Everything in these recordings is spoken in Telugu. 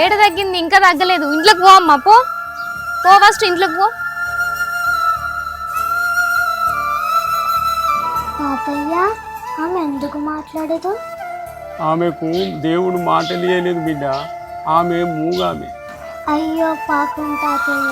ఏడ తగ్గింది? ఇంకా తగ్గలేదు. ఇంట్లోకి పో అమ్మా పో. పో ఫస్ట్ ఇంట్లోకి పో. తాతయ్య ఆమె ఎందుకు మాట్లాడదు? ఆమెకు దేవుడు మాటలు ఇయ్యలేదు బిడ్డ. ఆమె మూగామె. అయ్యో పాపం తాతయ్య.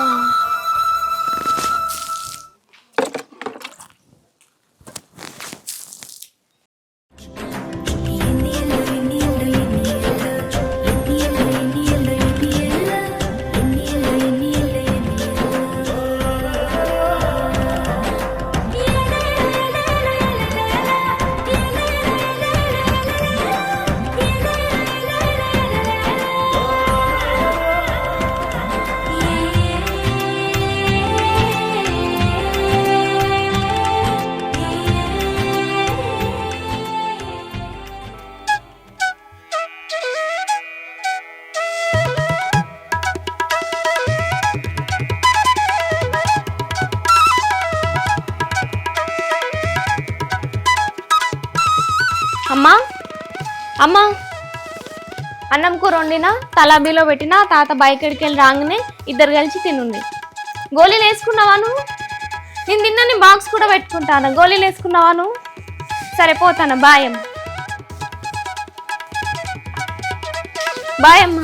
కూర వండినా తలాబీలో పెట్టినా తాత బయటకి వెళ్ళి రాగానే ఇద్దరు కలిసి తినుంది. గోళీలు వేసుకున్నావా నువ్వు? నేను తిన్నా నీ బాక్స్ కూడా పెట్టుకుంటాను? గోళీలు వేసుకున్నావా నువ్వు? సరే పోతాను బాయ్ అమ్మ. బాయ్ అమ్మా.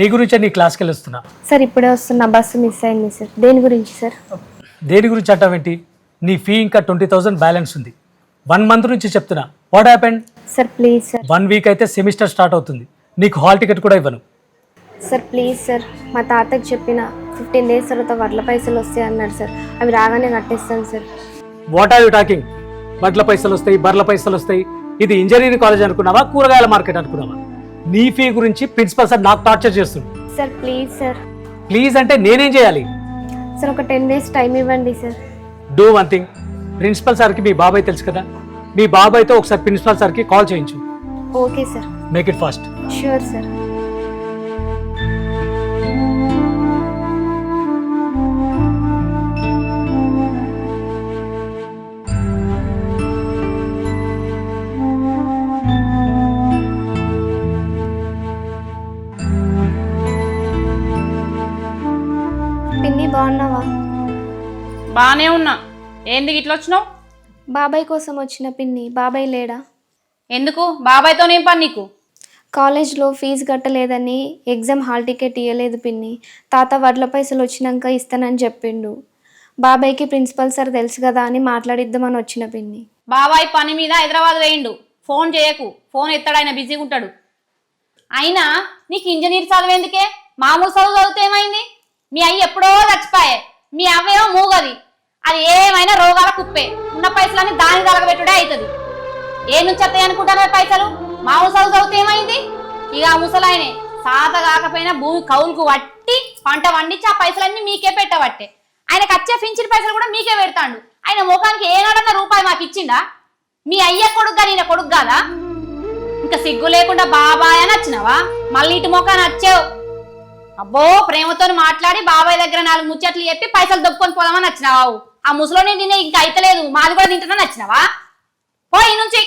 నీ గురించే నీ క్లాస్కి వెళ్ళి వస్తున్నా సార్ ఇప్పుడే వస్తున్న బస్సు మిస్ అయింది సార్. దేని గురించి సార్? దేని గురించి అంటావేంటి నీ ఫీ ఇంకా ట్వంటీ థౌసండ్ బ్యాలెన్స్ ఉంది. వన్ మంత్ నుంచి చెప్తున్నా. What happened sir please sir. One week అయితే సెమిస్టర్ స్టార్ట్ అవుతుంది. నీకు హాల్ టికెట్ కూడా ఇవ్వను. Sir please sir. మా తాతకి చెప్పిన ఫిఫ్టీన్ డేస్ తర్వాత వడ్ల పైసలు వస్తాయి అన్నాడు సార్. అవి రాగానే కట్టేస్తాను sir. What are you talking బట్ల పైసలు వస్తాయి బర్ల పైసలు వస్తాయి. ఇది ఇంజనీరింగ్ కాలేజ్ అనుకున్నావా? కూరగాయల మార్కెట్ అనుకున్నావా? నీ ఫీ గురించి ప్రిన్సిపల్ సార్ నాకు టార్చర్ చేస్తుంది సార్ ప్లీజ్ సార్ ప్లీజ్ అంటే నేనేం చేయాలి? సార్ ఒక టెన్ డేస్ టైం ఇవ్వండి sir do one thing principal సార్కి మీ బాబాయ్ తెలుసు కదా? మీ బాబాయ్తో ఒకసారి ప్రిన్సిపల్ సార్కి కాల్ చేయించు. Okay sir make it fast sure sir బాగున్నావా? బాగానే ఉన్నా. ఏంది ఇట్లా వచ్చినావు? బాబాయ్ కోసం వచ్చిన పిన్ని. బాబాయ్ లేడా? ఎందుకు? బాబాయ్తో ఏం పని నీకు? కాలేజ్లో ఫీజు కట్టలేదని ఎగ్జామ్ హాల్ టికెట్ ఇవ్వలేదు పిన్ని. తాత వడ్ల పైసలు వచ్చినాక ఇస్తానని చెప్పిండు. బాబాయ్కి ప్రిన్సిపల్ సార్ తెలుసు కదా అని మాట్లాడిద్దామని వచ్చిన పిన్ని. బాబాయ్ పని మీద హైదరాబాద్ వేయిండు. ఫోన్ చేయకు. ఫోన్ ఎత్తాడు ఆయన బిజీగా ఉంటాడు. అయినా నీకు ఇంజనీర్ చదివేందుకే? మామూలు చదువు చదివితే ఏమైంది? మీ అయ్యి ఎప్పుడో చచ్చిపోయే. మీ అవ్వేమో మూగది. అది ఏమైనా రోగాల కుప్పే. ఉన్న పైసలన్నీ దాని తలగబెట్టుడే అవుతుంది ఏ నుంచి వస్తాయి అనుకుంటారు పైసలు? మా ముసలు చదివితే ఏమైంది? ఇక ముసలాయనే సాత కాకపోయినా భూమి కౌలుకు వట్టి పంట వండించి ఆ పైసలన్నీ మీకే పెట్టబట్టే. ఆయనకు వచ్చే పింఛన్ పైసలు కూడా మీకే పెడతాండు. ఆయన ముఖానికి ఏనాడన్న రూపాయి మాకు ఇచ్చిండా? మీ అయ్య కొడుకు ఈయన కొడుకు కాదా ఇంకా సిగ్గు లేకుండా బాబాయ్ అని వచ్చినావా? మళ్ళీ ఇటు ముఖాన్ని వచ్చావు. అబ్బో ప్రేమతో మాట్లాడి బాబాయ్ దగ్గర నాలుగు ముచ్చట్లు చెప్పి పైసలు దొక్కుని పోదామని వచ్చినావు. ఆ ముసలోని తినే ఇంకా అయితలేదు. మాది కూడా తింటున్నాను వచ్చినావా? పోయి నుంచి.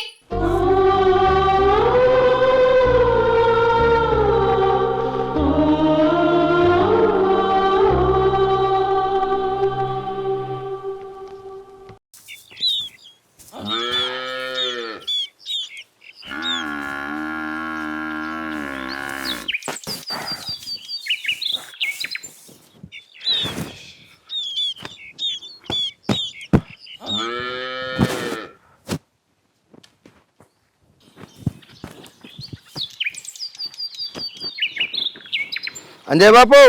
అంజయ్ బాపు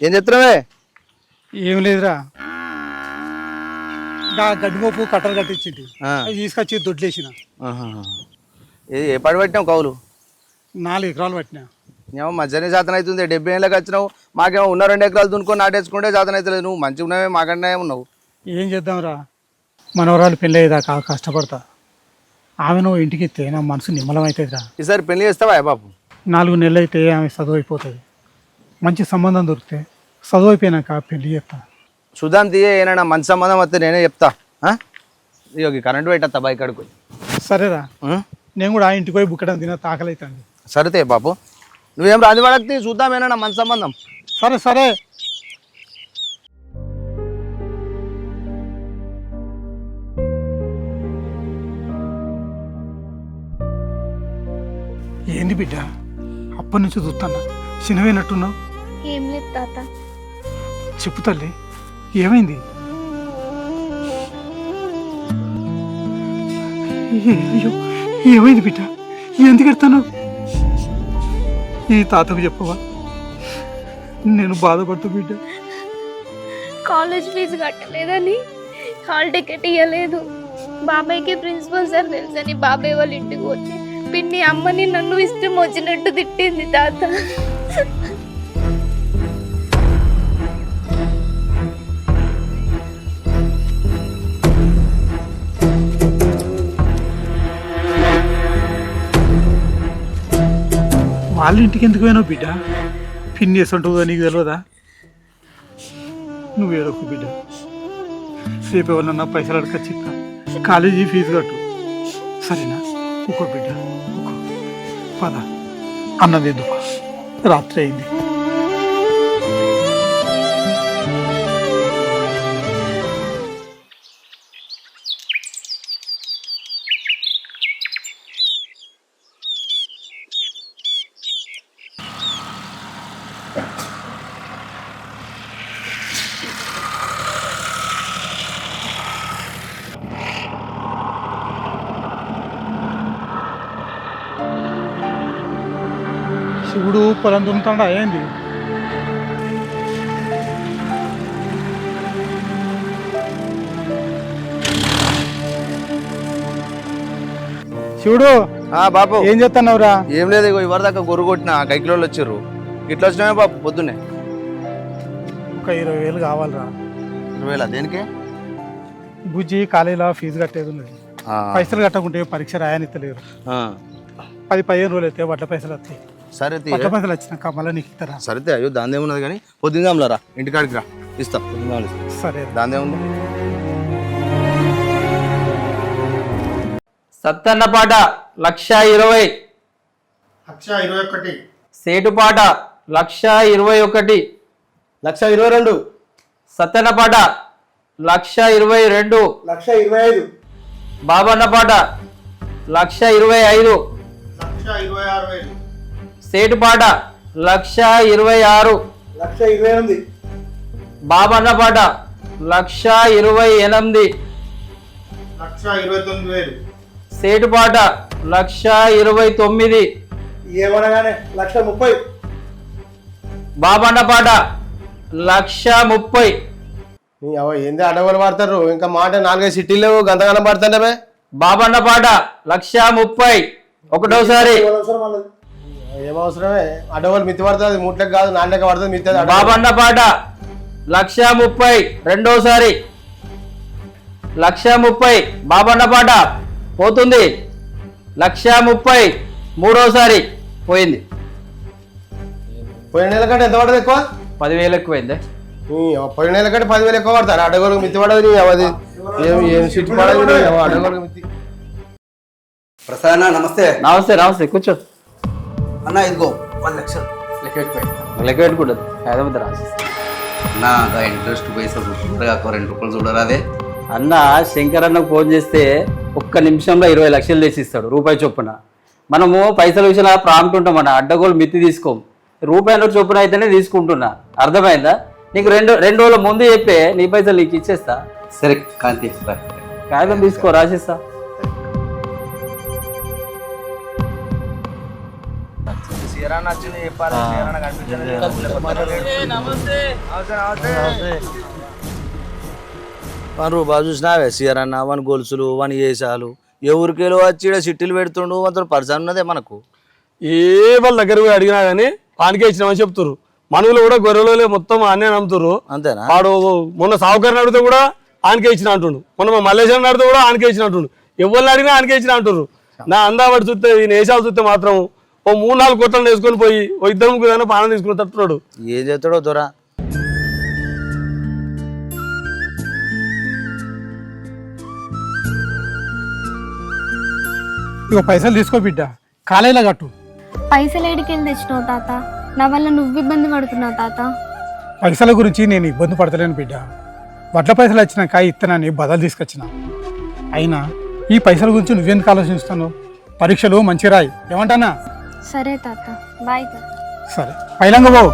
ఏం చెప్తున్నావే ఏం లేదురా. గా గడ్డిమోపు కట్టలు కట్టించింది తీసుకొచ్చి దొడ్లేసిన. ఏ పడి పెట్టినావు కౌలు? నాలుగు ఎకరాలు పట్టినా. ఏమో మధ్యనే జాతన అవుతుంది డెబ్బై ఏళ్ళకి వచ్చినావు. మాకేమో ఉన్న రెండు ఎకరాలు దున్నుకొని నాటేసుకుంటే జాతన అవుతలేదు నువ్వు మంచిగా ఉన్నావే మాకన్నా ఉన్నావు. ఏం చేద్దాంరా? మనవరాలు పెళ్ళి అయ్యేదాకా కష్టపడతా. ఆమెను ఇంటికి ఇస్తే నా మనసు నిమ్మలం అవుతుందిరా ఈసారి పెళ్ళి చేస్తావా బాపు? నాలుగు నెలలు అయితే ఆమె చదువు అయిపోతుంది మంచి సంబంధం దొరికితే చదువు అయిపోయినాక పెళ్ళి చేస్తా. చూద్దాం తీయే ఏమైనా మంచి సంబంధం వస్తే నేనే చెప్తా. ఈ కరెంట్ పెట్టేస్తా బైక్ అడుగు సరేరా నేను కూడా ఆ ఇంటికి పోయి బుక్కడం తిన తాకలైతుంది. సరితే బాపు నువ్వేం రాని వాడకి చూద్దాం ఏమైనా మంచి సంబంధం. సరే సరే. ఏంది బిడ్డ? అప్పటి నుంచి చూస్తానా చిన్నవైనట్టున్నావు ఏం లేదు తాత. చెప్పు తల్లి ఏమైంది? అయ్యో ఏమైంది బిడ్డ? ఎందుకు ఎడతాను? ఈ తాతకు చెప్పవా? నేను బాధపడుతూ బిడ్డ. కాలేజ్ ఫీజు కట్టలేదని హాల్ టికెట్ ఇవ్వలేదు బాబాయ్కి ప్రిన్సిపల్ సార్ తెలుసని బాబాయ్ వాళ్ళ ఇంటికి పోతే. పిన్ని అమ్మని నన్ను ఇష్టం వచ్చినట్టు తిట్టింది తాత. వాళ్ళ ఇంటికి ఎందుకు పోయినావు బిడ్డ? పిన్ని వేసుంటుందో నీకు తెలియదా నువ్వు ఏడొక బిడ్డ. రేపు ఎవరన్నా పైసలు అడగచ్చిస్తా కాలేజీ ఫీజు కట్టు. సరేనా? ఒక్కో బిడ్డ. పద. అన్నది ఎందుకు రాత్రి అయింది. దున్నుతాడా ఏంది? శివుడు ఆ బాపు. ఏం చేస్తున్నావురా ఏం లేదు ఇగో ఇవరి దాకా గొర్రు కొట్టిన కైకిలోళ్ళు వచ్చారు. ఇట్లా వచ్చినామే బాపు పొద్దున్నే. ఒక ఇరవై వేలు కావాలిరా. ఇరవై దేనికి? బుజ్జి కాలేజీలో ఫీజు కట్టేది ఉన్నది. పైసలు కట్టకుంటే పరీక్ష రాయనిత్తలేరు. పది పదిహేను రోజులు అయితే వడ్ల పైసలు వస్తాయి సరే వచ్చినాక మళ్ళీ నీకు ఇస్తారా అయ్యో దాని ఏమున్నది కానీ. పొద్దుందాంలా రా. ఇంటికాడికి రా. ఇస్తా పొద్దుందాం సరే దాని ఏముంది సత్తన్నపాట లక్ష ఇరవై. లక్ష ఇరవై ఒకటి. సేటుపాట లక్ష ఇరవై ఒకటి. లక్ష ఇరవై రెండు. సత్తన్నపాట లక్ష ఇరవై రెండు. లక్ష ఇరవై ఐదు. బాబన్నపాట లక్ష ఇరవై ఐదు. లక్ష ఇరవై ఆరు వేలు. సేటుపాట లక్ష ఇరవై ఆరు. లక్ష ఇరవై ఎనిమిది. బాబన్నపాట లక్ష ఇరవై ఎనిమిది. లక్ష ఇరవై తొమ్మిది వేలు. సేటుపాట లక్ష ఇరవై తొమ్మిది. ఏమనగానే లక్ష ముప్పై. బాబన్నపాట లక్ష ముప్పై. ఏంది అడవులు పడతారు ఇంకా మాట నాలుగైదు సిటీలు గంతగానం పడుతుండే బాబన్నపాట లక్ష ముప్పై. ఒకటోసారి. ఏం అవసరమే అడవులు మిత్తి పడుతుంది మూట్లకు కాదు నాన్నకి పడుతుంది మిత్తి బాబన్న పాట. లక్ష ముప్పై రెండోసారి. లక్ష ముప్పై బాబన్న పాట. పోతుంది. లక్ష ముప్పై మూడోసారి. పోయింది. పోయిన నెల కంటే ఎంత పడుతుంది ఎక్కువ? పదివేలు ఎక్కువైంది. పోయిన నెల కంటే పదివేలు ఎక్కువ పడతారు. అడవులకు మిత్తి పడదు నీ అవది ఏం ఏం సిటీ పడదు అడవులకు మిత్తి ప్రసాద్ నమస్తే. నమస్తే నమస్తే కూర్చో. అన్న ఇదిగో పది లక్షలు లెక్క పెట్టుకోండి లెక్క పెట్టుకుంటుంది హైదరాబాద్ రాసి నా ఇంట్రెస్ట్ పైసలు చూడగా రెండు రూపాయలు చూడరా అదే అన్న శంకర్ అన్నకు ఫోన్ చేస్తే ఒక్క నిమిషంలో ఇరవై లక్షలు తెచ్చి ఇస్తాడు రూపాయి చొప్పున. మనము పైసల విషయంలో ప్రాంప్ట్ ఉంటాం అన్న అడ్డగోలు మిత్తి తీసుకోం. రూపాయి నోటు చొప్పున అయితేనే తీసుకుంటున్నా. అర్థమైందా? నీకు రెండు రెండు రోజుల ముందు చెప్పే నీ పైసలు నీకు ఇచ్చేస్తా. సరే కాంతి. కాగితం తీసుకో రాసిస్తా. చీరాన్న వచ్చింది చెప్పాలి చీరాన్న కనిపించలేదు. వాడు బాగా చూసినావే సీరన్న వాని గొలుసులు వాని వేసాలు ఎవరికేలో వచ్చి ఈడ చిట్టీలు పెడుతుండు అంత పరిచయం ఉన్నదే మనకు. ఏ వాళ్ళ దగ్గర పోయి అడిగినా కానీ పానికే ఇచ్చినామని చెప్తున్నారు మనవులు కూడా గొర్రెలు మొత్తం అన్నే నమ్ముతున్నారు అంతేనా? వాడు మొన్న సావుకారిని అడిగితే కూడా ఆనకే ఇచ్చిన అంటుండు. మొన్న మా మల్లేశ్వరం అడిగితే కూడా ఆనకే ఇచ్చిన అంటుండు. ఎవరిని అడిగినా ఆనకే ఇచ్చిన అంటున్నారు నా అందాబడి చూస్తే ఈ నేషాలు చూస్తే మాత్రం ఓ మూడు నాలుగు కొట్టలు వేసుకొని పోయి ఓ ఇద్దరు ముగ్గురు పానం తీసుకుని తట్టున్నాడు. ఏం చేస్తాడో దొరా? ఇక పైసలు తీసుకో బిడ్డ కాలేజీలో కట్టు. పైసలు ఏడికెళ్ళి తెచ్చినావు తాత? నా వల్ల నువ్వు ఇబ్బంది పడుతున్నావు తాత. పైసల గురించి నేను ఇబ్బంది పడతలేను బిడ్డ. వడ్ల పైసలు వచ్చినాక ఇత్తనాన్ని బదలు తీసుకొచ్చిన. అయినా ఈ పైసల గురించి నువ్వెందుకు ఆలోచిస్తాను పరీక్షలు మంచి రాయి. ఏమంటానా? సరే తాత బాయ్ సరే. పైలంగ బాబు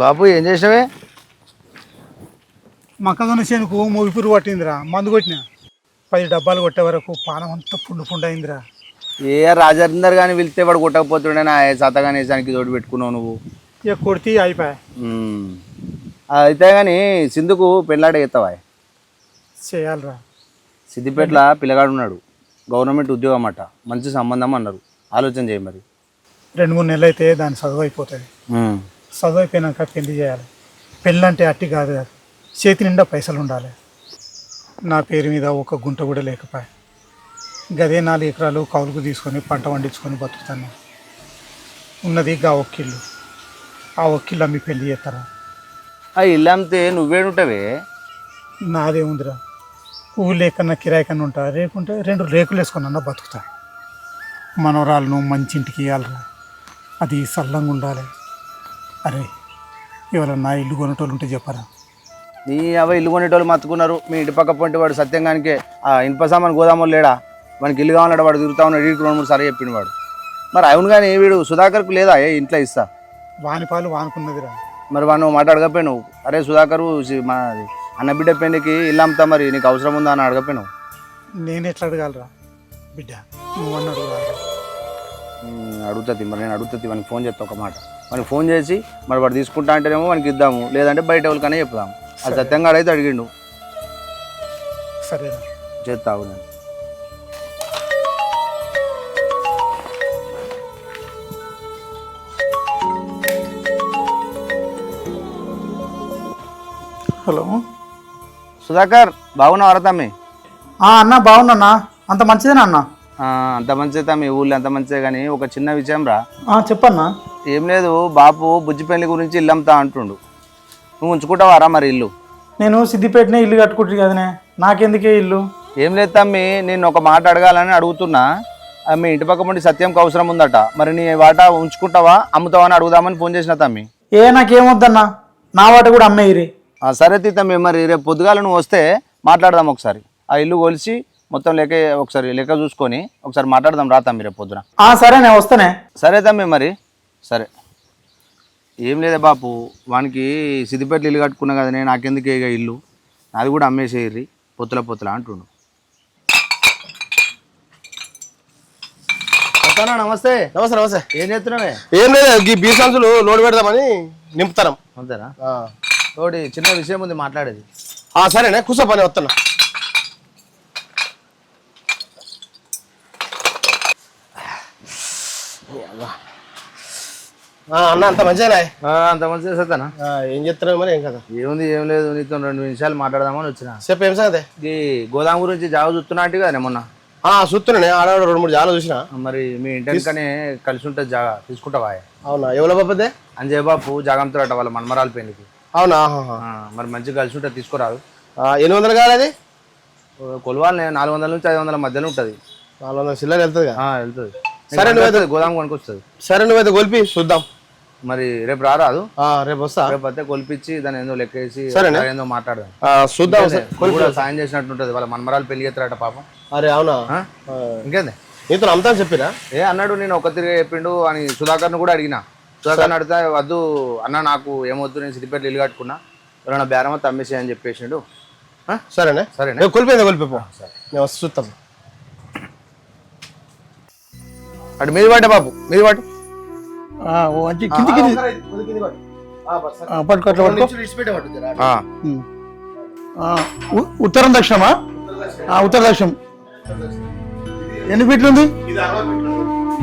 బాపు ఏం చేసినావే? మొక్కజొన్న చేనుకు మూగిపురు పట్టిందిరా. మందు కొట్టిన. పది డబ్బాలు కొట్టే వరకు పానం అంతా పుండు పుండు అయిందిరా. ఏ రాజేందర్ కానీ వెళ్తే వాడు కొట్టకపోతుండే నా సతగానే వేసానికి తోడు పెట్టుకున్నావు నువ్వు? ఇక కొడితే అయిపోయా. అయితే కానీ సింధుకు పెళ్ళాడ ఎత్తావా? చేయాలిరా. సిద్దిపేటలో పిల్లగాడు ఉన్నాడు. గవర్నమెంట్ ఉద్యోగం అన్నమాట మంచి సంబంధం అన్నారు. ఆలోచన చేయి మరి. రెండు మూడు నెలలు అయితే దాని చదువు అయిపోతుంది. ఉమ్. చదువు అయిపోయినాక పెళ్ళి చేయాలి. పెళ్ళి అంటే అట్టి కాదు కదా చేతి నిండా పైసలు ఉండాలి. నా పేరు మీద ఒక గుంట కూడా లేకపోయా. గదే నాలుగు ఎకరాలు కౌలుకు తీసుకొని పంట పండించుకొని బతుకుతాను. ఉన్నది గా ఒక్కిళ్ళు. ఆ ఒక్కిళ్ళు అమ్మి పెళ్ళి చేస్తారా? ఆ ఇల్లు అమ్మితే నువ్వేడుంటావే? నాదే ఉందిరా. ఊళ్ళో ఎక్కడన్నా కిరాయి కన్నా ఉంటా రేకుంటే రెండు రేకులు వేసుకొని బతుకుతా. మనవరాలను మంచి ఇంటికి ఇవ్వాలిరా అది సల్లంగా ఉండాలి. అరే ఇవాళ నా ఇల్లు కొనేటోళ్ళు ఉంటే చెప్పరా? నీ అవ ఇల్లు కొనేటోళ్ళు మత్తుకున్నారు. మీ ఇంటి పక్క పొంటి వాడు సత్యంగానికే ఆ ఇనుప సామాన్ గోదాములు లేడా? మనకి ఇల్లు కావాలంటే వాడు తిరుగుతా ఉన్నాడు వీడికి రెండు మూడు సార్లు చెప్పిండు వాడు. మరి అవును కానీ వీడు? సుధాకర్కు లేదా? ఏ ఇంట్లో ఇస్తా. వాని పాలు వానుకున్నదిరా. మరి వాడు మాట అడగపోయినావు అరే సుధాకరు మన అన్న బిడ్డ పెళ్ళికి ఇల్లు అమ్ముతా మరి నీకు అవసరం ఉందా అని అడగపోయినావు నేను ఎట్లా అడగాలరా? బిడ్డ నువ్వు అని అడుగురా ఉమ్, అడుగుతుంది మరి నేను అడుగుతుంది వానికి ఫోన్ చేస్తా ఒక మాట. వానికి ఫోన్ చేసి మరి వాడు తీసుకుంటా అంటేనేమో వానికి ఇద్దాము లేదంటే బయట ఎవరికైనా చెప్దాము. అది సత్యంగా అడిగితే అడిగిండు. సరేరా చేస్తావు నేను హలో. సుధాకర్ బాగున్నావు తమ్మి? అన్న బాగున్నా అంత మంచిదేనా అన్న? అంత మంచిదే తమ్మి ఊళ్ళో అంత మంచిదే కానీ ఒక చిన్న విషయం రా చెప్పన్నా. ఏం లేదు బాపు బుజ్జి పెళ్ళి గురించి ఇల్లు అమ్ముతా అంటుండు. నువ్వు ఉంచుకుంటావారా మరి ఇల్లు? నేను సిద్దిపేటనే ఇల్లు కట్టుకుంటుంది కదనే నాకెందుకే ఇల్లు? ఏం లేదు తమ్మి నేను ఒక మాట అడగాలని అడుగుతున్నా. ఆ, మీ ఇంటి పక్క నుండి సత్యంకి అవసరం ఉందట. మరి నీ వాటా ఉంచుకుంటావా అమ్ముతావా అని అడుగుదామని ఫోన్ చేసిన తమ్మి. ఏ నాకేమొద్దన్నా? నా వాట కూడా అమ్మేయిరి. ఆ, సరే తీ తమ్మి మరి రేపు పొద్దుగాల నువ్వు వస్తే మాట్లాడదాం ఒకసారి. ఆ ఇల్లు కొలిసి మొత్తం లెక్క ఒకసారి లెక్క చూసుకొని ఒకసారి మాట్లాడదాం రా తమ్మి రేపు పొద్దున. ఆ సరే నేను వస్తానే. సరే తమ్మి మరి. సరే. ఏం లేదే బాపు వానికి సిద్దిపేటలో ఇల్లు కట్టుకున్నా కదా నేను నాకెందుకు ఇక ఇల్లు? అది కూడా అమ్మేసేయర్రి పొత్తుల పొత్తుల అంటుండు. వస్తానా నమస్తే. నమస్తే నమస్తే. ఏం చేస్తున్నావే? ఏం లేదు ఈ బీ సంచులు లోడ్ పెడదామని నింపుతాం అంతేనా? ఒకటి చిన్న విషయం ఉంది మాట్లాడేది. సరేనే కూర్చో పని వస్తున్నా అన్న అంత మంచిగా ఆ, అంత మంచిగా సత్తానా ఏం చెప్తున్నావు మరి? ఏం కదా ఏముంది ఏం లేదు నీతో రెండు నిమిషాలు మాట్లాడదామని వచ్చిన. చెప్పు ఏం సంగతి? గోదాం గురించి జావ చూస్తున్నా అంటే కదా మొన్న? ఆ, చూస్తున్నానే ఆడ రెండు మూడు జాలు చూసిన. మరి మీ ఇంటికనే కలిసి ఉంటుంది జాగా తీసుకుంటావా? అవునా? ఎవరో బాపదే? అంజయ్ బాపు జాగంతో అట వాళ్ళ మనమరాల పెళ్ళికి అవునా? మరి మంచిగా కలిసి ఉంటుంది తీసుకురాదు. ఆ, ఎన్ని వందలు కాదు అది? కొలవాలి నాలుగు వందల నుంచి ఐదు వందల మధ్యలో ఉంటుంది. నాలుగు వందల చిల్లర వెళ్తుంది వెళ్తుంది. సరే, నువ్వైతే- గోదాం కొనుకొస్తుంది సరే నువ్వైతే కొలిపి చూద్దాం. మరి రేపు రారాదు? ఆ, రేపు వస్తా. రేపు అయితే కొలిపించి దాని ఏందో లెక్కేసి. ఏందో మాట్లాడదాం. చూద్దాం సాయం చేసినట్టు ఉంటుంది వాళ్ళ మనమరాలు పెళ్ళి చేస్తారట పాపం. అరే అవునా? ఇంకేంది? నీతో అమ్ముతాను చెప్పిరా. ఏ అన్నాడు నేను ఒక తిరిగి చెప్పిండు అని సుధాకర్ను కూడా అడిగిన. సుధాకర్ని అడిగితే వద్దు అన్న నాకు ఏమొద్దు నేను సిద్దిపేటలో ఇల్లు కట్టుకున్నా. ఎవరైనా బేరమా తమ్మేసి అని చెప్పేసిండు? సరేనే? సరేనే. రేపు కొలిపోయిందా కొలిపి పో నేను వస్తే చూస్తాం అటు మీది పట్టే బాబు. మీది పట్టు మంచి కింది పట్టుకో అట్లా పట్టుకో ఉత్తరం దక్షిణమా? ఆ, ఉత్తర దక్షిణం. ఎన్ని ఫీట్లు ఉంది?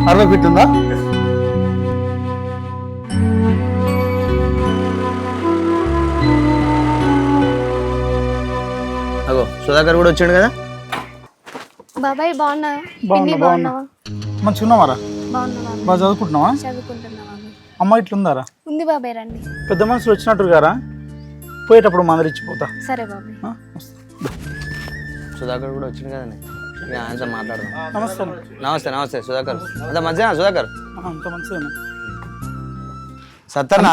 అరవై ఫీట్లు. ఉందా? అగో సుధాకర్ కూడా వచ్చాడు కదా? బాబాయ్ బాగున్నా బాగున్నా బాగున్నా. మంచిగా ఉన్నావారా బాగా చదువుకుంటున్నావా? అమ్మ ఇట్లుందారా? ఉంది బాబాయ్ రండి. పెద్ద మనుషులు వచ్చినట్టు గారా? పోయేటప్పుడు మందరి ఇచ్చిపోతా. సరే బాబాయ్. సుధాకర్ కూడా వచ్చింది కదండి. నేను ఆయనతో మాట్లాడదాం. నమస్తే. నమస్తే నమస్తే సుధాకర్. అంత మంచిగా సుధాకర్? అంత మంచిదేనా? సత్తన్న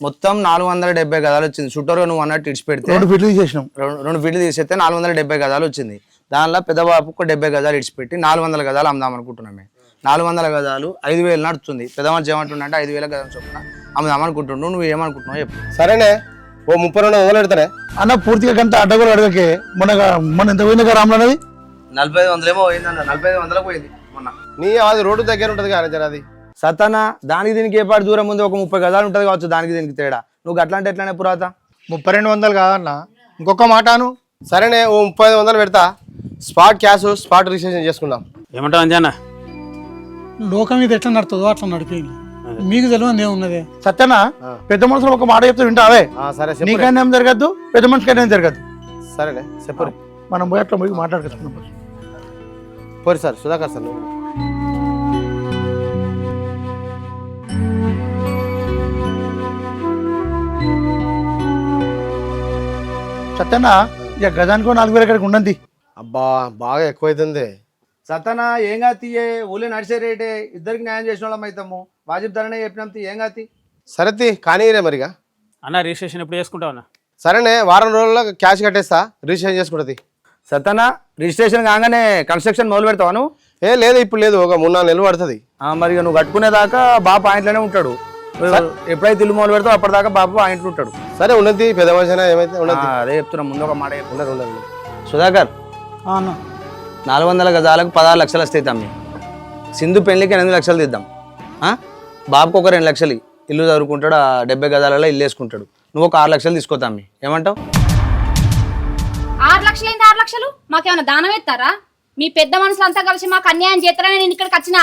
మొత్తం నాలుగు వందల డెబ్బై గదాలు వచ్చింది. చుట్టూరు నువ్వు అన్నట్టు ఇడిచి పెడితే రెండు ఫీట్లు తీసేసినాం. రెండు రెండు ఫీట్లు తీసేస్తే నాలుగు వందల డెబ్బై గదాలు వచ్చింది. దానిలో పెద్ద బాబు ఒక డెబ్బై గదాలు ఇడిచిపెట్టి నాలుగు వందల గదాలు అమ్దాం అనుకుంటున్నాం మేము. నాలుగు వందల గదాలు ఐదు వేలు నడుస్తుంది. పెద్ద మనిషి ఏమంటుండే ఐదు వేల గదాలు చొప్పున అమ్దాం అనుకుంటుండు నువ్వు ఏమనుకుంటున్నావు చెప్పు. సరేనే ఓ ముప్పై రెండు వందలు పెడతానే. అన్న పూర్తిగా కంటే అడ్డగోలు అడగకే. మొన్న మొన్న ఎంత పోయింది రామ్లో అనేది నలభై ఐదు వందలేమో పోయిందన్న నలభై ఐదు వందలకు పోయింది మొన్న. నీ అది రోడ్డు దగ్గర ఉంటుంది కానీ జర అది. సత్తన్న దానికి దీనికి ఏ పాటు దూరం ఉంది? ఒక ముప్పై గదాలు ఉంటుంది కావచ్చు దానికి దీనికి తేడా. నువ్వు అట్లా అంటే ఎట్లానే పురాత? ముప్పై రెండు వందలు కాదన్న. ఇంకొక మాటను సరేనే ఓ ముప్పై ఐదు వందలు పెడతా. స్పాట్ క్యాష్ స్పాట్ రిజిస్ట్రేషన్ చేసుకుందాం. ఏమంటావు అంజానా లోకం ఇది ఎట్లా నడుతుందో అట్లా నడిపోయింది మీకు తెలియదు ఏమున్నది సత్యనా పెద్ద మనుషులు ఒక మాట చెప్తే వింటావే? ఆ, సరే నీకైనా ఏం జరగద్దు పెద్ద మనిషికైనా ఏం జరగద్దు. సరేనే చెప్పు మనం పోయి అట్లా పోయి మాట్లాడుకుంటున్నాం పోరు సార్ సుధాకర్ సార్. సత్యనా ఇక గజానికో నాలుగు వేల ఎక్కడికి ఉండండి. అబ్బా బాగా ఎక్కువైతుంది. సత్తన్న ఏం కాతి ఊళ్ళో నడిచే రేటే ఇద్దరికి న్యాయం చేసిన వాళ్ళం అవుతాము వాజిబ్ ధరనే చెప్పినాం తీ, ఏం కాతి సరే కానీ మరిగా. అన్న రిజిస్ట్రేషన్ ఎప్పుడు చేసుకుంటావు అన్న? సరేనే వారం రోజుల్లో క్యాష్ కట్టేస్తా. రిజిస్ట్రేషన్ చేసుకుంటుంది సత్తన్న రిజిస్ట్రేషన్ కాగానే కన్స్ట్రక్షన్ మొదలు పెడతావా నువ్వు? ఏ లేదు ఇప్పుడు లేదు ఒక మూడు నాలుగు నెలలు పడుతుంది. ఆ, మరి నువ్వు కట్టుకునేదాకా బాబు పాయింట్లోనే ఉంటాడు. ఎప్పుడైతే ఇల్లు మొదలు పెడతావు అప్పటిదాకా బాబు పాయింట్లు ఉంటాడు. సరే ఉన్నది పెద్ద మనిషి అయినా ఏమైతే ఆ, ఉన్నది అదే చెప్తున్నా ముందు ఒక మాట. ఉండదు ఉండదు సుధాకర్. అన్న. నాలుగు వందల గజాలకు పదహారు లక్షలు వస్తాయి తమ్మి. సింధు పెళ్ళికి ఎనిమిది లక్షలు తీద్దాం. ఆ? బాబుకు ఒక రెండు లక్షలు. ఇల్లు చదువుకుంటాడు ఆ డెబ్బై గజాలలో ఇల్లు వేసుకుంటాడు. నువ్వు ఒక ఆరు లక్షలు తీసుకో తమ్మి. ఏమంటావు? ఆరు లక్షలు ఏంటి ఆరు లక్షలు? మాకేమైనా దానం ఎత్తారా? మీ పెద్ద మనుషులంతా కలిసి మాకు అన్యాయం చేస్తారని నేను ఇక్కడికి వచ్చిన.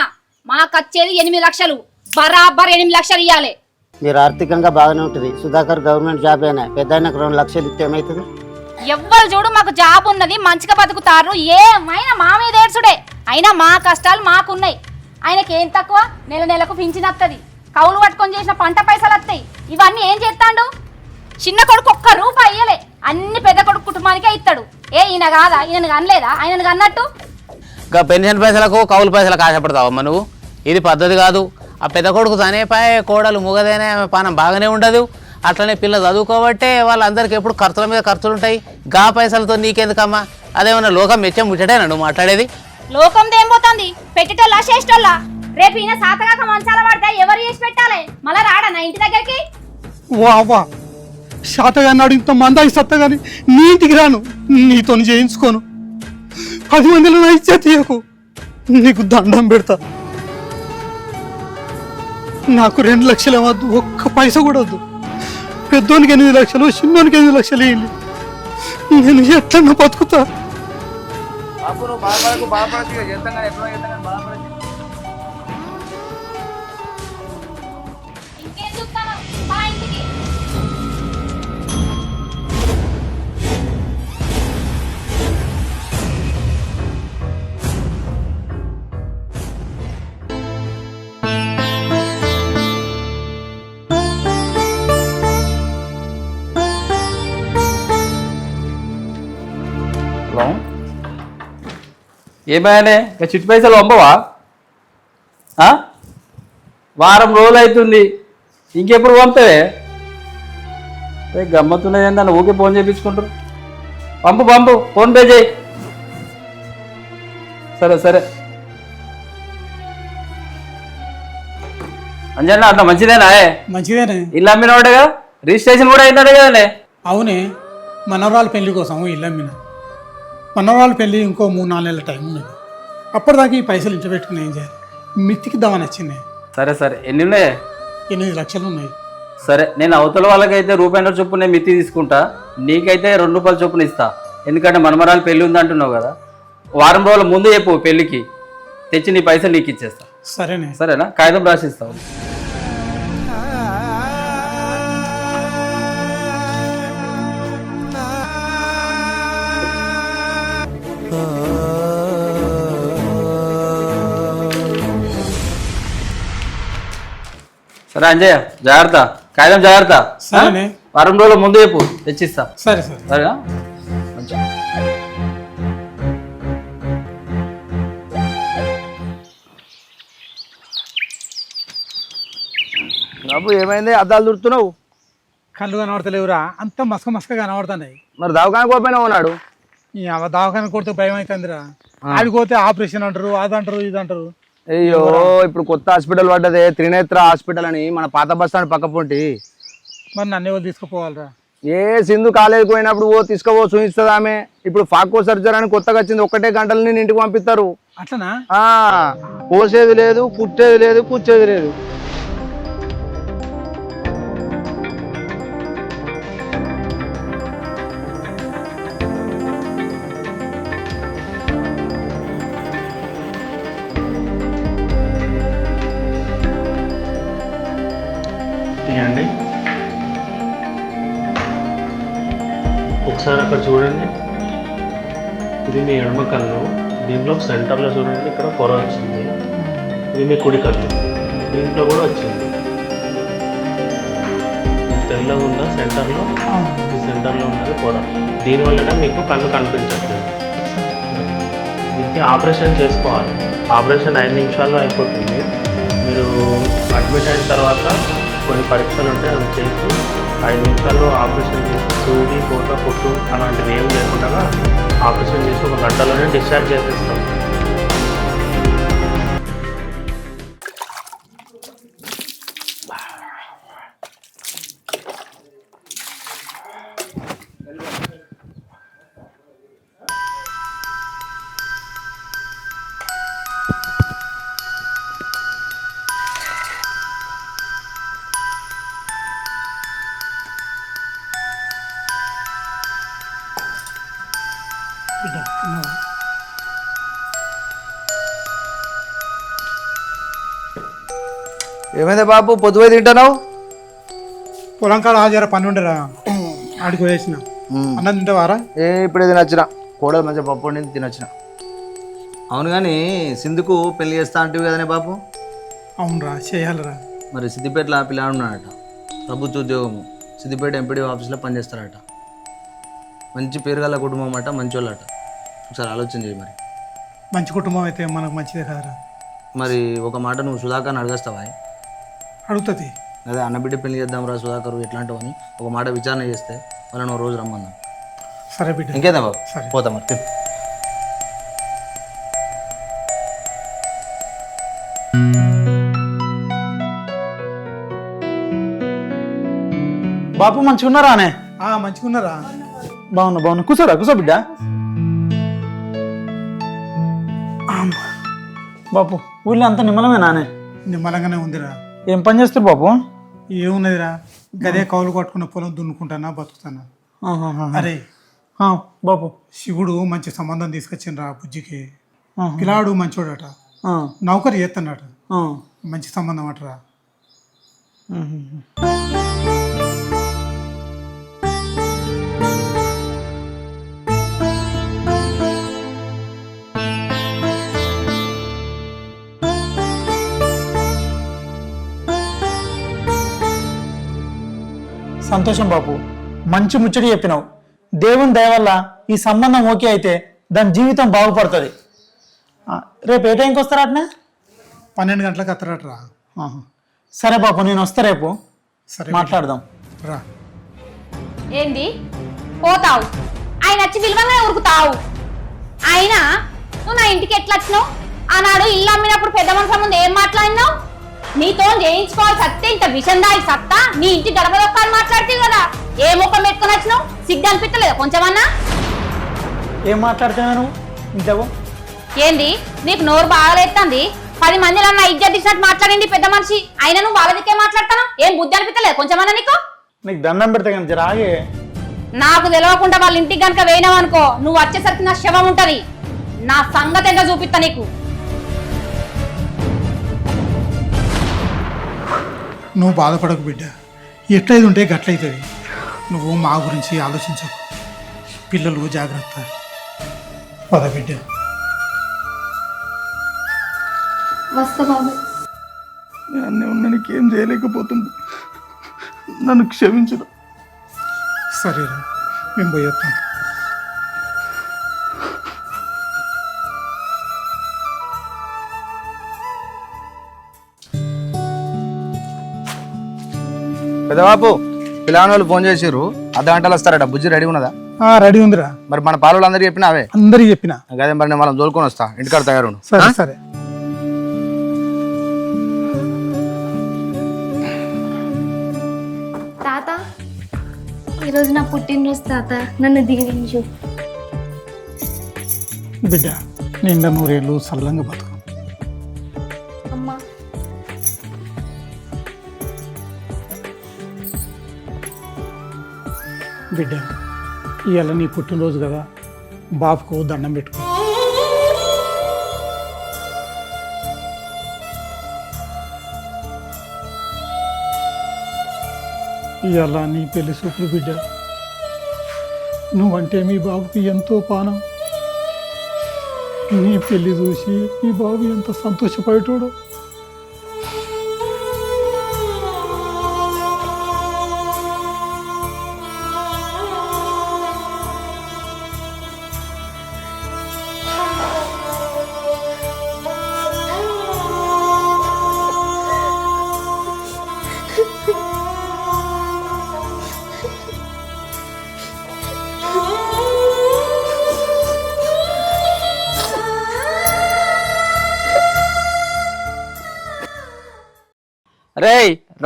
మాకు వచ్చేది ఎనిమిది లక్షలు. బరాబర్ ఎనిమిది లక్షలు ఇవ్వాలి మీరు ఆర్థికంగా బాగానే ఉంటుంది. సుధాకర్ గవర్నమెంట్ జాబ్ అయినా పెద్ద రెండు లక్షలు ఇస్తే ఏమవుతుంది ఎవ్వరు చూడు మాకు జాబ్ ఉన్నది మంచిగా బతుకుతారు. ఏమైనా మా మీద ఏడ్చుడే. అయినా మా కష్టాలు మాకున్నాయి. ఆయనకి ఏం తక్కువ? నెల నెలకు పింఛన్ వస్తుంది కౌలు పట్టుకొని చేసిన పంట పైసలు వస్తాయి ఇవన్నీ ఏం చేస్తాడు చిన్న కొడుకు ఒక్క రూపాయి ఇయ్యలే. అన్ని పెద్ద కొడుకు కుటుంబానికే ఇస్తాడు ఏ ఈయన కాదా? ఈయన కనలేదా? ఆయనను కన్నట్టు? ఇంకా పెన్షన్ పైసలకు కౌలు పైసలకు ఆశపడతావమ్మా నువ్వు? ఇది పద్ధతి కాదు. ఆ పెద్ద కొడుకు తనేపాయ కోడలు ముగదైన పానం బాగానే ఉండదు. అట్లనే పిల్ల చదువుకోబట్టే వాళ్ళందరికీ ఎప్పుడు ఖర్చుల మీద ఖర్చులు ఉంటాయి గా పైసలతో నీకెందుకమ్మా? అదేమన్నా లోకం మెచ్చం ముచ్చటేనా నువ్వు మాట్లాడేది? లోకం దేం పోతుంది? పెట్టేటోళ్ళ చేసేటోళ్ళ? రేపు ఈయన సాతగాక మంచాల పడితే ఎవరు చేసి పెట్టాలి? మళ్ళా రాడా నా ఇంటి దగ్గరికి? వా వా శాతగాన్ని అడిగితే మందాకి సత్త కానీ నీ ఇంటికి రాను నీతో చేయించుకోను. పది మందిలో నా ఇచ్చే తీయకు నీకు దండం పెడతా. నాకు రెండు లక్షలు వద్దు ఒక్క పైస కూడా వద్దు. పెద్దోనికి ఎనిమిది లక్షలు చిన్నోనికి ఎనిమిది లక్షలు వేయండి నేను ఎట్లన్నా బతుకుతా. బాబు నువ్వు బాధపడకు బాధపడచ్చు ఇక చేస్తాం కానీ ఎప్పుడో చేస్తాం కానీ బాధపడచ్చు ఏమైనా ఇక చిట్టి పైసలు పంపవా? వారం రోజులు అవుతుంది ఇంకెప్పుడు పంపవే ఏ గమ్మత్తున్నది ఏందన్న ఊకే ఫోన్ చేయించుకుంటారు పంపు పంపు. ఫోన్ పే చేయి. సరే సరే. అంజన్న అట్లా మంచిదేనా? మంచిదేనే. ఇల్లు అమ్మినవాడేగా రిజిస్ట్రేషన్ కూడా అయిందడే కదనే? అవునే. మనవరాల పెళ్ళి కోసం ఇల్లు అమ్మిన. మనవరాల పెళ్ళి ఇంకో మూడు నాలుగు నెలల టైం ఉన్నది. అప్పటిదాకా ఈ పైసలు ఇంట్లో పెట్టుకుని ఏం చేయాలి? మిత్తికి దావని వచ్చింది సరే సరే. ఎన్ని ఉన్నాయి ఎనిమిది లక్షలు ఉన్నాయి. సరే నేను అవతల వాళ్ళకైతే రూపాయల చొప్పున నేను మిత్తి తీసుకుంటా. నీకైతే రెండు రూపాయల చొప్పున ఇస్తా. ఎందుకంటే మనమరాలు పెళ్ళి ఉంది అంటున్నావు కదా. వారం రోజుల ముందు చెప్పు పెళ్ళికి. తెచ్చి నీ పైసలు నీకు ఇచ్చేస్తా. సరేనే. సరేనా? కాగితం రాసిస్తావు. సరే అంజయ్య జాగ్రత్త. కాగితం జాగ్రత్త. సరేనే. వారం రోజుల ముందు చెప్పు తెచ్చిస్తా. సరే సరే. సరేనా? బాబు ఏమైంది? అద్దాలు దుడుతున్నావు? కళ్ళు కనబడతలేవురా. అంత మసక మసక కనబడుతున్నాయి. మరి దవాఖాన కోపైనా ఉన్నాడు దవాఖాన కొడితే భయం అవుతుందిరా. ఆడిపోతే ఆపరేషన్ అంటారు అది అంటారు ఇది అంటారు అయ్యో ఇప్పుడు కొత్త హాస్పిటల్ పడ్డదే త్రినేత్ర హాస్పిటల్ అని మన పాత బస్ స్టాండ్ పక్క పొంటి. మరి నన్ను ఎవరు తీసుకుపోవాలిరా? ఏ సింధు కాలేజీకి పోయినప్పుడు ఓ తీసుకుపో చూపిస్తుంది ఆమె. ఇప్పుడు ఫాకో సర్జరీ అని కొత్తగా వచ్చింది ఒక్కటే గంటలు నేను ఇంటికి పంపిస్తారు. అట్లనా? ఆ పోసేది లేదు పుట్టేది లేదు పుచ్చేది లేదు. సెంటర్లో చూడండి ఇక్కడ పొర వచ్చింది. ఇది మీ కుడి కన్ను దీంట్లో కూడా వచ్చింది. తెల్లగా ఉన్న సెంటర్లో ఈ సెంటర్లో ఉన్నది పొర. దీనివల్ల మీకు కన్ను కనిపించట్లేదు. దీనికి ఆపరేషన్ చేసుకోవాలి. ఆపరేషన్ ఐదు నిమిషాల్లో అయిపోతుంది. మీరు అడ్మిట్ అయిన తర్వాత కొన్ని పరీక్షలు ఉంటాయి అవి చేసి ఐదు నిమిషాల్లో ఆపరేషన్ చేసి సూది కోత పుట్టు అలాంటివి ఏం లేకుండా ఆపరేషన్ చేసి ఒక గంటలోనే డిశ్చార్జ్ చేసేస్తాం. ఏమైంది బాబు? పొద్దుపోయి తింటున్నావు? పొలం కాడ హాజరా పని ఉండరా ఆడికి వేసిన అన్నం తింటావారా? ఏ ఇప్పుడు తినొచ్చిన. కోడలు మంచిగా పప్పు వండింది తినొచ్చిన. అవును కానీ సింధుకు పెళ్ళి చేస్తా అంటివి కదనే బాబు? అవునరా చేయాలరా మరి సిద్దిపేటలో ఆ పిల్లాడు ఉన్నాడట. ప్రభుత్వ ఉద్యోగము. సిద్దిపేట ఎంపీడీ ఆఫీస్లో పనిచేస్తారట. మంచి పేరు గల కుటుంబం అట మంచి వాళ్ళట ఒకసారి ఆలోచన చేయి మరి. మంచి కుటుంబం అయితే మనకు మంచిదే కదరా. మరి ఒక మాట నువ్వు సుధాకర్ని అడగస్తావా? అడుగుతుంది. అదే అన్నబిడ్డ పెళ్ళి చేద్దాం రా సుధాకర్ ఎట్లాంటివని ఒక మాట విచారణ చేస్తే వాళ్ళని ఓ రోజు రమ్మన్నా సరే బిడ్డ. ఇంకేదా బాబు? సరే. పోతాం మరి. తిను. బాపు మంచిగా ఉన్నారా అనే? ఆ, మంచిగా ఉన్నారా? బాగున్నా బాగున్నా. కూర్చోరా కూర్చో బిడ్డ. ఆమ్. బాపు ఊళ్ళో అంతా నిమ్మలమేనా అనే? నిమ్మలంగానే ఉందిరా. ఏం పని చేస్తారు బాపు ఏమున్నదిరా గదే కౌలు కొట్టుకున్న పొలం దున్నుకుంటానా బతుకుతానా. అరే బాపు శివుడు మంచి సంబంధం తీసుకొచ్చిండ్రా బుజ్జికి. ఆహా. పిల్లాడు మంచోడట. నౌకరు చేస్తున్నాడు. మంచి సంబంధం అటరా. సంతోషం బాపు. మంచి ముచ్చటి చెప్పినావు. దేవుని దయ వల్ల ఈ సంబంధం ఓకే అయితే దాని జీవితం బాగుపడుతుంది. రేపు ఏ టైంకి వస్తారా అట్నే? పన్నెండు గంటలకు వస్తారట్రా సరే బాపు నేను వస్తా రేపు. సరే మాట్లాడదాం. రా. ఏంది? పోతావు. ఆయన వచ్చి విలువంగానే ఉరుకుతావు. అయినా నువ్వు నా ఇంటికి ఎట్లా వచ్చినావు? ఆనాడు ఇల్లు అమ్మినప్పుడు పెద్ద మనుషుల ముందు ఏం మాట్లాడినావు? నీతో చేయించుకోవాలి సత్తే ఇంత విషం దాయి సత్తా నీ ఇంటి గడప దొక్కాలు మాట్లాడితే కదా. ఏ ముఖం పెట్టుకుని వచ్చినావు? సిగ్గు అనిపించలేదా కొంచెమన్నా? ఏం మాట్లాడుతున్నావు నువ్వు? ఇంతకు ఏంది? నీకు నోరు బాగలేస్తుంది పది మందిలో నా ఇజ్జత్ ఇచ్చినట్టు మాట్లాడింది పెద్ద మనిషి. అయినా నువ్వు వాళ్ళ దిక్కే మాట్లాడతాను ఏం బుద్ధి అనిపించలేదు కొంచెమన్నా నీకు? నీకు దండం పెడతా కానీ జర ఆగే. నాకు తెలియకుండా వాళ్ళ ఇంటికి గనుక వేయినావు అనుకో నువ్వు వచ్చేసరికి నా శవం ఉంటది. నా సంగతి ఏంటో చూపిస్తా నీకు? నువ్వు బాధపడకు బిడ్డ. ఎట్లయితే ఉంటే గట్లయితుంది. నువ్వు మా గురించి ఆలోచించకు. పిల్లలు జాగ్రత్త. పద బిడ్డ. అన్నీ ఉన్నానికి ఏం చేయలేకపోతుంది. నన్ను క్షమించదు సరేరా. మేము పోయేస్తాం పెద్దబాపు పిల్లల వాళ్ళు ఫోన్ చేసిర్రు. అర్ధ గంటలు వస్తారట. బుజ్జి రెడీ ఉన్నదా? రెడీ ఉందిరా. మరి మన పాలు అందరికీ చెప్పినా అవే? అందరికి చెప్పిన. అదే మరి నేను మనం తోలుకొని వస్తా. ఇంటికాడ తయారు సరే సరే. తాత ఈరోజు నా పుట్టినరోజు తాత. నన్ను దీవించు. బిడ్డ నిండా నూరేళ్ళు సల్లంగా బతుకు. బిడ్డ ఇవాళ నీ పుట్టినరోజు కదా బాబుకు దండం పెట్టుకో. ఇవాళ నీ పెళ్ళి సూపులు బిడ్డ నువ్వంటే మీ బాబుకి ఎంతో పానం. నీ పెళ్ళి చూసి మీ బాబు ఎంత సంతోషపడేటోడో.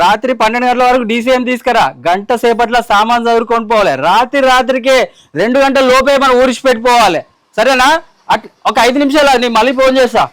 రాత్రి పన్నెండు గంటల వరకు డీసీఎం తీసుకురా. గంట సేపట్లో సామాన్ చదువుకొని పోవాలి. రాత్రి రాత్రికే రెండు గంటల లోపే మనం ఊరిసి పెట్టిపోవాలి సరేనా? అట్ ఒక ఐదు నిమిషాలు నేను మళ్ళీ ఫోన్ చేస్తా.